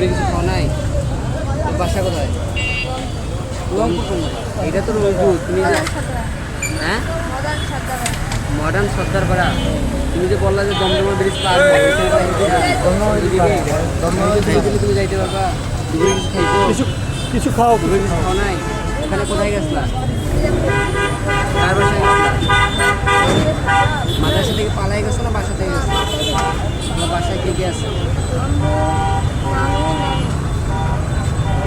দুপুরে কিছু খাওয়া নাই তোর বাসা কোথায়? এটা তো রংপুর তুমি হ্যাঁ? মডার্ন সর্দার পাড়া তুমি যে বললা যে দমদমা ব্রিজ পার তুমি যাইতে পারবা? দুপুরে কিছু কিছু কিছু খাও। দুপুরে কিছু খাও নাই ওখানে কোথায় গেছলা? কার বাসায় গেছলা? মাদ্রাসা থেকে পালাই গেছো না বাসা থেকে গেছো? বাসায় কে কে আছে?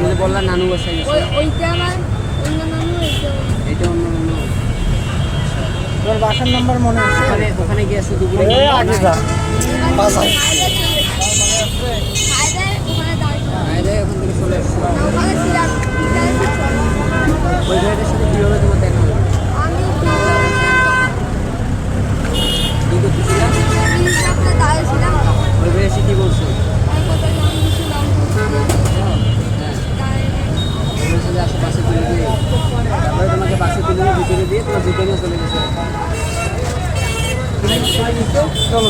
তুমি যে নানু বাসায় গেছো ওইটা আমার অন্য নানু এটা অন্য অন্য তোমার বাসার নাম্বার মনে আছে ওখানে ওখানে গিয়েছো দুপুরে আগে যা বাসায় ওখানে চলে আসছে ওই ভাইটার সাথে কীভাবে তোমার দিয়ে ভিতরে দিয়ে তোমার জুতো নিয়ে চলে গেছে চলো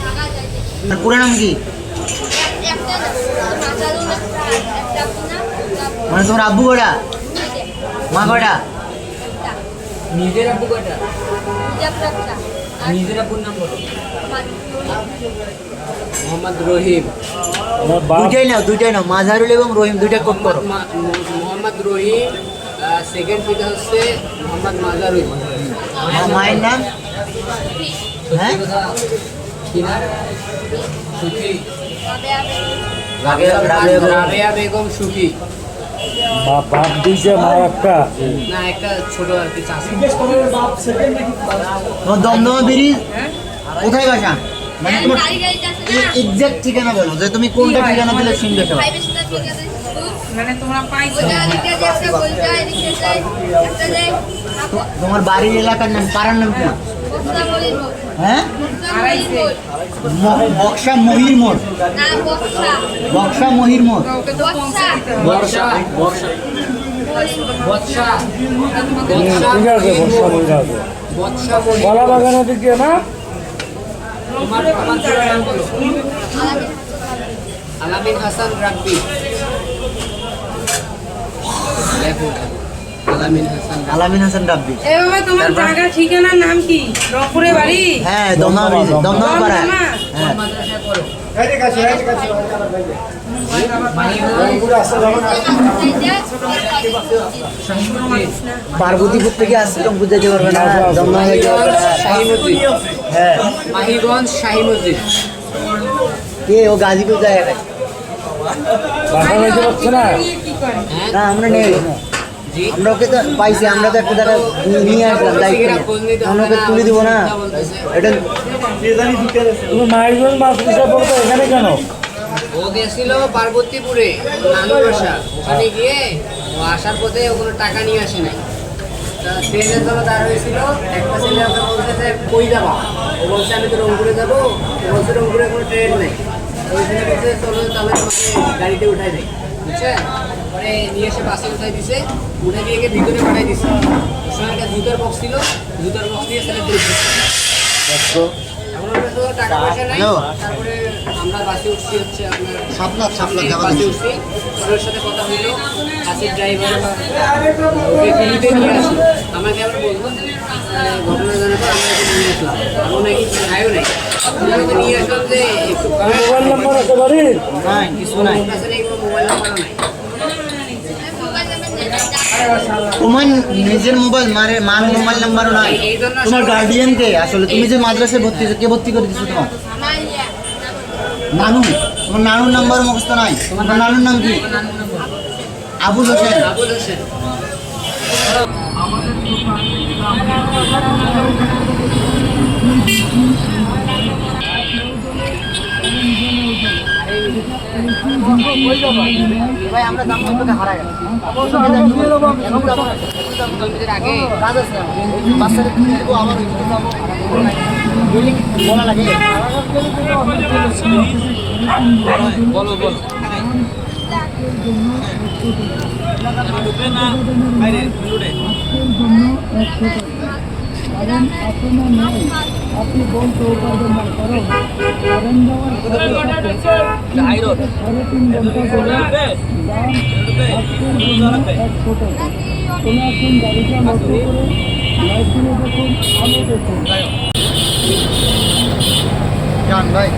ঢাকা যাইতে আর পুরো নাম কি একটা মাচালু একটা কিনা মানে তোমার আব্বু কটা? মা কটা? নিজের আব্বু আর নিজের আব্বুর নাম বলো। মোহাম্মদ রহিম। দুইটাই নাও দুইটাই নাও। মাঝারুল এবং রহিম দুইটা কোট করো। মোহাম্মদ রহিম সেকেন্ড পিতা হচ্ছে মোহাম্মদ মাজারুল মায়ের নাম? হ্যাঁ? সুখী। রাবেয়া রাবেয়া বেগম। রাবেয়া বেগম বাপ বাপ দিয়েছে মা একটা। না একটা ছোট আর কি চাষি। দমদমা ব্রিজ? কোথায় বাসা? মানে তোমার এক্সাক্ট ঠিকানা বলো যে তুমি কোনটা ঠিকানা দিলে শুনবে সবাই। মানে তোমরা পাইছো। তোমার বাড়ির এলাকার নাম পাড়ার নাম কি হ্যাঁ বক্সা বক্সা মহির মোড়। মহির মোড় বাগানের দিকে না? আলামিন হাসান রাব্বি। দেখো আলামিন হাসান ডাব্বি এভাবে তোমার জায়গা ঠিকানার নাম কি? রংপুরে বাড়ি? হ্যাঁ দমদমা। পাড়া। হ্যাঁ পার্বতীপুর থেকে আসছে রংপুর যেতে পারবে না। দমদমা যেতে পারবে হ্যাঁ মাহিগঞ্জ শাহী মসজিদ। কে? ও গাজীপুর জায়গাটায় বাসা যাইতে পারছে না? নিয়ে কি হ্যাঁ? না আমরা নেই। জি আমরা ওকে তো পাইছি আমরা তো একটা জায়গায় নিয়ে আসলাম দায়িত্ব। আমরা ওকে তুলে দিব না। এটা তুমি মাইজন মাছ বলতো এখানে কেন? ও গেছিল পার্বতীপুরে নানু বাসা ওখানে গিয়ে ও আসার পথে ও কোনো টাকা নিয়ে আসে নাই। ট্রেনের জন্য দাঁড় হয়েছিল একটা ছেলে ওকে বলছে যে কই যাবা? ও বলছে আমি তো রংপুরে যাব। ও বলছে রংপুরে কোনো ট্রেন নেই। ওই ছেলে বলছে চলো তাহলে তোমাকে গাড়িতে উঠাই দেয় বুঝছেন পরে নিয়ে এসে বাসে উঠাই দিছে। উঠে দিয়ে গিয়ে ভিতরে পাঠাই দিছে। সঙ্গে একটা জুতার বক্স ছিল। জুতার বক্স দিয়ে ছেলে দিয়ে টাকা পয়সা নাই। তারপরে আমরা বাসে উঠছি হচ্ছে আপনার সাপলা সাপলা বাসে উঠছি। ওর সাথে কথা হইল। বাসের ড্রাইভার ওকে নিয়ে আসি আমাকে আবার বলব ঘটনা জানার পর আমরা এখানে নিয়ে আসলাম। আমি নাকি খায়ও নাই। তো নিয়ে আসলাম যে একটু মোবাইল নাম্বার আছে বাড়ির নাই। কিছু নাই ওর নেই কোনো মোবাইল নাম্বারও নাই। তোমার নিজের মোবাইল মারে, মার মোবাইল নাম্বারও নাই। তোমার গার্ডিয়ান কে? আসলে তুমি যে মাদ্রাসায় ভর্তি কে ভর্তি করে দিছো তোমার? নানু। তোমার নানুর নাম্বার মুখস্থ নাই। তোমার নানুর নাম কি? আবুল হোসেন। আবুল হোসেন ভাই আমরা দাম মতো হারা গেল জন্মদিনের আগে কাজ আছে আমার। বাচ্চাদের জান ভাই